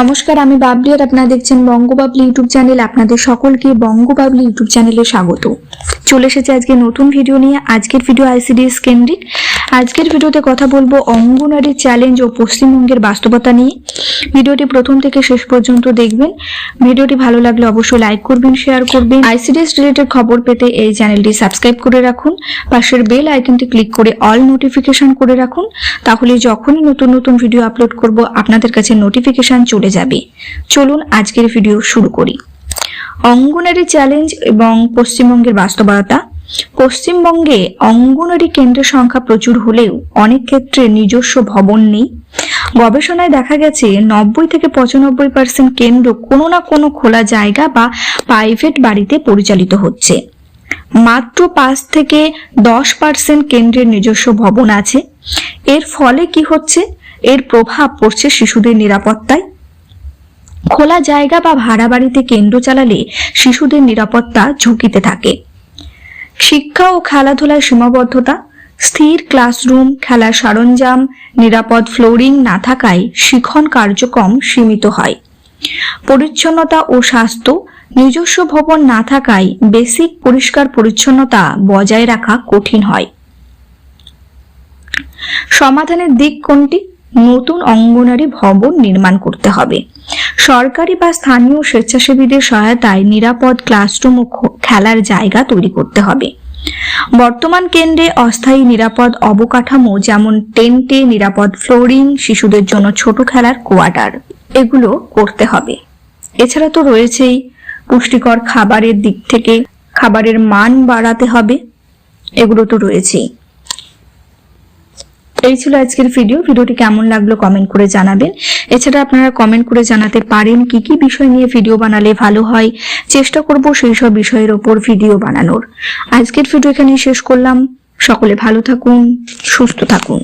নমস্কার, আমি বাবলি আর আপনারা দেখছেন বঙ্গবাবলি ইউটিউব চ্যানেল। আপনাদের সকলকে বঙ্গবাবলি ইউটিউব চ্যানেলে স্বাগত। চলে এসেছে আজকে নতুন ভিডিও নিয়ে। আজকের ভিডিও আইসিডিএস কেন্দ্রিক। আজকের ভিডিওতে কথা বলব অঙ্গনারী চ্যালেঞ্জ ও পশ্চিমবঙ্গের বাস্তবতা নিয়ে। ভিডিওটি প্রথম থেকে শেষ পর্যন্ত দেখবেন। ভিডিওটি ভালো লাগলে অবশ্যই লাইক করবেন শেয়ার করবেন। আইসিডিএস রিলেটেড খবর পেতে এই চ্যানেলটি সাবস্ক্রাইব করে রাখুন। পাশের বেল আইকনটি ক্লিক করে অল নোটিফিকেশন করে রাখুন। তাহলে যখনই নতুন নতুন ভিডিও আপলোড করব, আপনাদের কাছে নোটিফিকেশন চলে যাবে। চলুন আজকের ভিডিও শুরু করি। অঙ্গনারী চ্যালেঞ্জ এবং পশ্চিমবঙ্গের বাস্তবতা। পশ্চিমবঙ্গে অঙ্গনারী কেন্দ্রের সংখ্যা প্রচুর হলেও অনেক ক্ষেত্রে নিজস্ব ভবন নেই। গবেষণায় দেখা গেছে, নব্বই থেকে পঁচানব্বই পার্সেন্ট কেন্দ্র কোনো না কোনো খোলা জায়গা বা প্রাইভেট বাড়িতে পরিচালিত হচ্ছে। মাত্র পাঁচ থেকে দশ পার্সেন্ট কেন্দ্রের নিজস্ব ভবন আছে। এর ফলে কি হচ্ছে? এর প্রভাব পড়ছে শিশুদের নিরাপত্তায়। খোলা জায়গা বা ভাড়া বাড়িতে কেন্দ্র চালালে শিশুদের নিরাপত্তা ঝুঁকিতে থাকে। শিক্ষা ও খেলাধুলায় সীমাবদ্ধতা, স্থির ক্লাসরুম, খেলার সরঞ্জাম, নিরাপদ ফ্লোরিং না থাকায় শিখন কার্যক্রম সীমিত হয়। পরিচ্ছন্নতা ও স্বাস্থ্য, নিজস্ব ভবন না থাকায় বেসিক পরিষ্কার পরিচ্ছন্নতা বজায় রাখা কঠিন হয়। সমাধানের দিক কোনটি? নতুন অঙ্গনারী ভবন নির্মাণ করতে হবে। সরকারি বা স্থানীয় স্বেচ্ছাসেবীদের সহায়তায় নিরাপদ ক্লাসরুম ও খেলার জায়গা তৈরি করতে হবে। বর্তমান কেন্দ্রে অস্থায়ী নিরাপদ অবকাঠামো যেমন টেন্টে নিরাপদ ফ্লোরিং, শিশুদের জন্য ছোট খেলার কোয়ার্টার, এগুলো করতে হবে। এছাড়া তো রয়েছেই পুষ্টিকর খাবারের দিক থেকে, খাবারের মান বাড়াতে হবে, এগুলো তো রয়েছেই। এই ছিল আজকের ভিডিও ভিডিওটি কেমন লাগল কমেন্ট করে জানাবেন। এছাড়া আপনারা কমেন্ট করে জানাতে পারেন কি কি বিষয় নিয়ে ভিডিও বানালে ভালো হয়। চেষ্টা করব সেই সব বিষয়ের ওপর ভিডিও বানানোর। আজকের ভিডিও এখানেই শেষ করলাম। সকলে ভালো থাকুন, সুস্থ থাকুন।